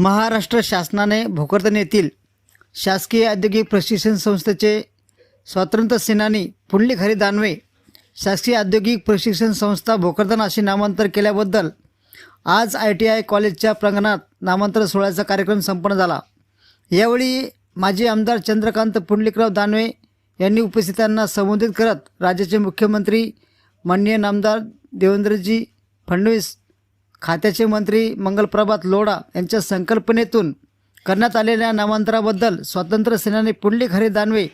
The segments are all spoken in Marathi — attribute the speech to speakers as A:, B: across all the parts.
A: महाराष्ट्र शासनाने भोकरदन येथील शासकीय औद्योगिक प्रशिक्षण संस्थेचे स्वातंत्र्य सेनानी पुंडलिक दानवे शासकीय औद्योगिक प्रशिक्षण संस्था भोकरदन असे नामांतर केल्याबद्दल आज आय टी आय कॉलेजच्या प्रांगणात नामांतर सोहळ्याचा कार्यक्रम संपन्न झाला. यावेळी माजी आमदार चंद्रकांत पुंडलिकराव दानवे यांनी उपस्थितांना संबोधित करत राज्याचे मुख्यमंत्री माननीय नामदार देवेंद्रजी फडणवीस खात्याचे मंत्री मंगलप्रभात लोढा यांच्या संकल्पनेतून करण्यात आलेल्या नामांतराबद्दल स्वातंत्र्य सेनानी पुंडलिक हरी दानवे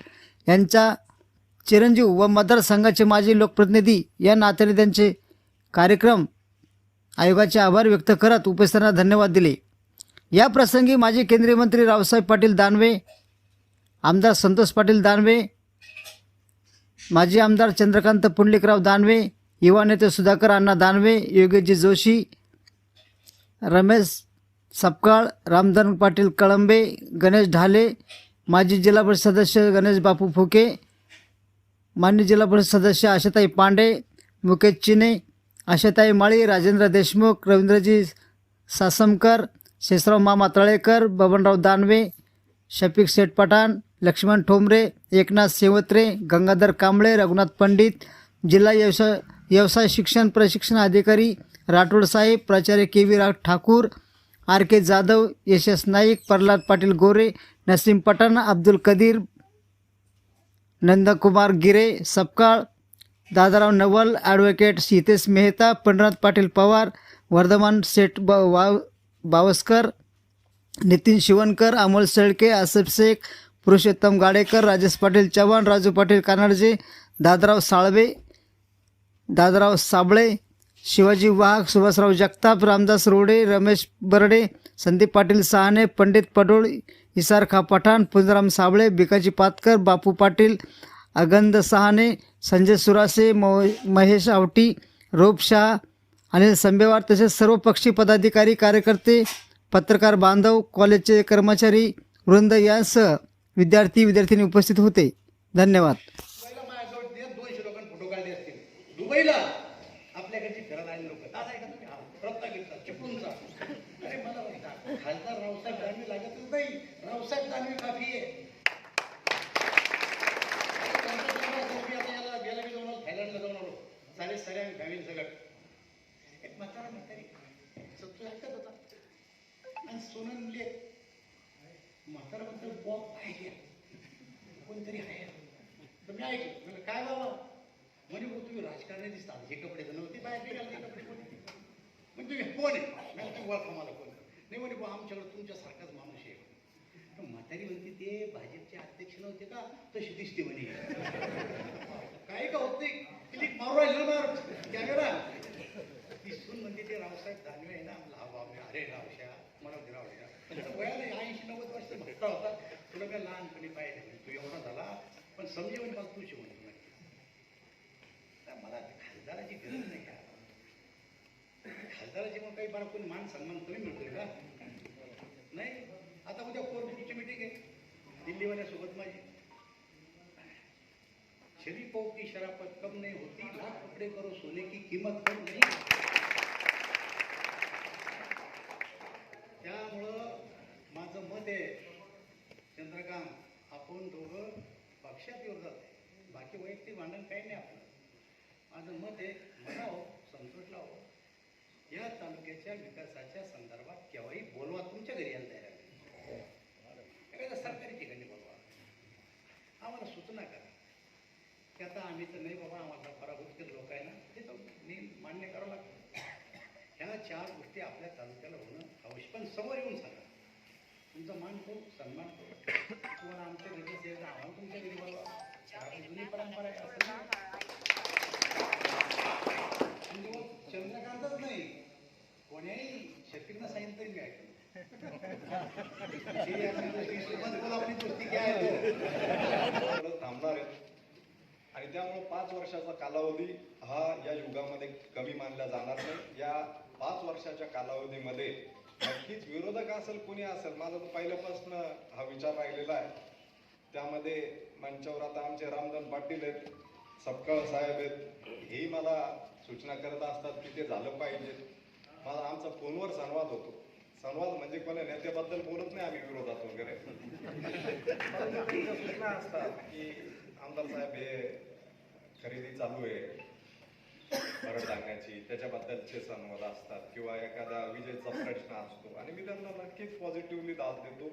A: यांच्या चिरंजीव व मतदारसंघाचे माजी लोकप्रतिनिधी या नात्याने त्यांचे कार्यक्रम आयोगाचे आभार व्यक्त करत उपस्थितांना धन्यवाद दिले. या प्रसंगी माजी केंद्रीय मंत्री रावसाहेब पाटील दानवे आमदार संतोष पाटील दानवे माजी आमदार चंद्रकांत पुंडलिकराव दानवे युवा नेते सुधाकर अण्णा दानवे योगेशजी जोशी रमेश सपकाळ रामधन पाटील कळंबे गणेश ढाले माजी जिल्हा परिषद सदस्य गणेश बापू फुके मान्य जिल्हा परिषद सदस्य आशाताई पांडे मुकेश चिने आशाताई माळी राजेंद्र देशमुख रवींद्रजी सासमकर शेषराव मामा तळेकर बबनराव दानवे शफिक शेठ पठाण लक्ष्मण ठोंबरे एकनाथ सेवत्रे गंगाधर कांबळे रघुनाथ पंडित जिल्हा व्यवसाय व्यवसाय शिक्षण प्रशिक्षण अधिकारी राठोड साहेब प्राचार्य के व्ही रा Thakur R K Jadhav Yashas Naik Pralhad Patil Gore Naseem Pathan Abdul Kadir Nandkumar Gire Sapkal Dadarao Naval advocate Hitesh Mehta Pandharnath Patil Pawar Vardhaman Sheth ब वा बावस्कर नितीन शिवणकर अमोल शेळके आसिफ शेख पुरुषोत्तम गाडेकर राजेश पाटील चव्हाण राजू पाटील कानडजे दादराव साळवे दादराव साबळे शिवाजी वाघ सुभाषराव जगताप रामदास रोडे रमेश बर्डे संदीप पाटील सहाने पंडित पडोळ इसारखा पठाण पुंजराम साबळे भिकाजी पातकर बापू पाटील अगंद सहाने संजय सुरासे मो महेश आवटी रोप शाह अनिल संबेवार तसेच सर्व पक्षी पदाधिकारी कार्यकर्ते पत्रकार बांधव कॉलेजचे कर्मचारी वृंद यांसह विद्यार्थी विद्यार्थिनी उपस्थित होते. धन्यवाद.
B: आपल्याकडची फिरायला आले लोक. दादा आहे का तुम्ही. हा, रत्नागिरीचा चिपळूणचा अरे मला म्हणता खासदार रावसाहेब दानवी लागतच नाही. रावसाहेब दानवी काफी आहे. गेला सारे सगळं एक म्हातारा म्हातारी. सत्तू ऐकत होता. आणि सोनन म्हणले म्हातारा म्हणतो बॉब आहे. कोणतरी आहे. तर मी ऐकलं म्हणलं काय बाबा म्हणे भाऊ दिसतात. हे कपडे तर नव्हते बाहेर निघाले कपडे कोणी म्हणजे तुम्ही कोण आहे? मला तुम्ही ओळखा मला कोण नाही म्हणे बा आमच्याकडे तुमच्यासारखाच माणूस आहे. तर म्हातारी म्हणते ते भाजपचे अध्यक्ष नव्हते का? तशी दिसते म्हणे. काय का होत क्लिक मारू राहिले ना मार कॅमेरा. दिसून म्हणते ते रावसाहेब दानवे आहे ना. म्हणलं बाबा अरे रावशा मला ते रावशा. वयाला ऐंशी नव्वद वर्ष भट्टा होता. तुला काय लहानपणी पाहिजे म्हणे तू एवढा झाला. पण समजे म्हणजे मला तुझी म्हणे तर मला खासदाराची गरज नाही का खासदाराची मग काही मला कोणी मान सन्मान कमी मिळतोय का नाही आता उद्या कोर ग्रुपची मिटिंग आहे दिल्लीवाल्यासोबत माझी शरीफों की शराफत कम नाही होती लाख कपड़े करो सोने की किंमत कम नाही त्यामुळं माझं मत आहे चंद्रकांत आपण दोघं पक्षात येऊ जाते बाकी वैयक्तिक भांडण काही नाही आपलं माझं मत आहे म्हणावं संतोषला हो या तालुक्याच्या विकासाच्या संदर्भात केव्हाही बोलवा तुमच्या घरी यायला तयार एखाद्या सरकारी ठिकाणी बोलवा. आम्हाला सूचना करा. की आता आम्ही तर नाही बाबा आम्हाला पराभूत केले लोक आहे ना ते तर मी मान्य करावं लागतं. ह्या चार गोष्टी आपल्या तालुक्याला होणं आवश्यक पण समोर येऊन सांगा. तुमचा मान करू सन्मान करू. तुम्हाला आमच्या घरी असेल तर आम्हाला तुमच्या घरी बोलवा. आपली जुनी परंपरा आहे असं म्हणजे चंद्रकांतच नाही. कोण्याही शकीरनं सांगितलं मी ऐकलं.
C: थांबणार आहेत आणि त्यामुळे पाच वर्षाचा कालावधी हा या युगामध्ये कमी मानला जाणार नाही. या पाच वर्षाच्या कालावधीमध्ये नक्कीच विरोधक असेल कुणी असेल माझा तर पहिल्यापासून हा विचार राहिलेला आहे. त्यामध्ये मंचावर आता आमचे रामधन पाटील आहेत सपकाळ साहेब आहेत हेही मला सूचना करत असतात की ते झालं पाहिजे. मला आमचा फोनवर संवाद होतो. संवाद म्हणजे कोणा नेत्याबद्दल बोलत नाही आम्ही विरोधात वगैरे. सूचना असतात की आमदार साहेब हे खरेदी चालू आहे. परत टाकायची त्याच्याबद्दलचे संवाद असतात किंवा एखादा विजेचा प्रश्न असतो. आणि मी त्यांना नक्कीच पॉझिटिव्हली दाद देतो.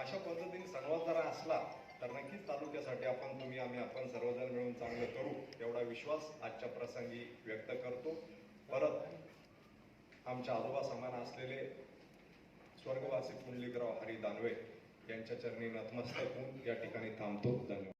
C: अशा पद्धतीने संवाद जरा असला तर नक्कीच तालुक्यासाठी आपण तुम्ही आम्ही आपण सर्वजण मिळून चांगलं करू एवढा विश्वास आजच्या प्रसंगी व्यक्त करतो. परत आमच्या आजोबा समान असलेले स्वर्गवासी पुंडलिकराव हरी दानवे यांच्या चरणी नतमस्तक होऊन या ठिकाणी थांबतो. धन्यवाद.